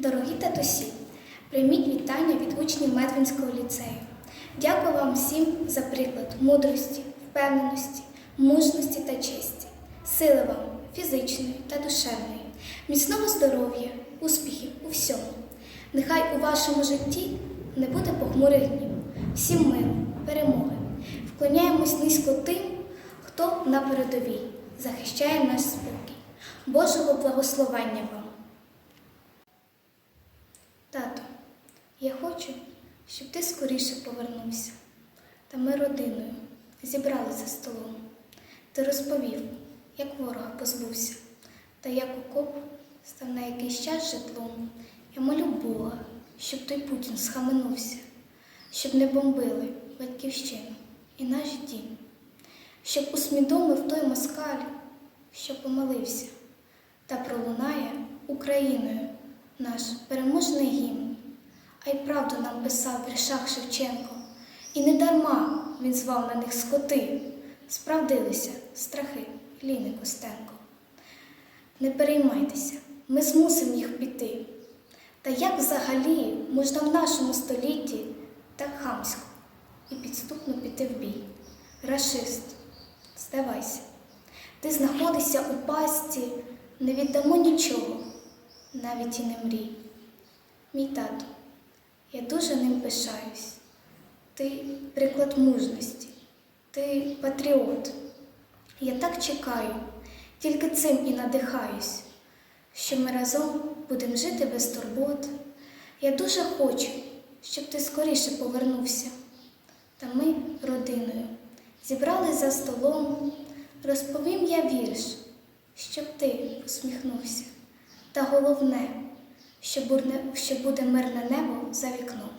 Дорогі татусі, прийміть вітання від учнів Медвинського ліцею. Дякую вам всім за приклад мудрості, впевненості, мужності та честі, сили вам фізичної та душевної, міцного здоров'я, успіхів у всьому. Нехай у вашому житті не буде похмурих днів, всім миру, перемоги. Вклоняємось низько тим, хто на передовій захищає наш спокій. Божого благословення вам! Тато, я хочу, щоб ти скоріше повернувся. Та ми родиною зібрали за столом. Ти розповів, як ворога позбувся, та як окоп став на якийсь час житлом. Я молю Бога, щоб той Путін схаменувся, щоб не бомбили батьківщину і наш дім, щоб усвідомив той москаль, що помилився, та пролунає Україною наш переможний гімн. А й правду нам писав в віршах Шевченко, і не дарма він звав на них скоти, справдилися страхи Ліни Костенко. Не переймайтеся, ми змусимо їх піти. Та як взагалі можна в нашому столітті так хамсько і підступно піти в бій? Рашист, здавайся, ти знаходишся у пастці, не віддамо нічого, навіть і не мрій. Мій тато, я дуже ним пишаюсь. Ти приклад мужності, ти патріот. Я так чекаю, тільки цим і надихаюсь, що ми разом будемо жити без турбот. Я дуже хочу, щоб ти скоріше повернувся. Та ми, родиною, зібрались за столом, розповім я вірш, щоб ти усміхнувся. Та головне, що буде мирне небо за вікном.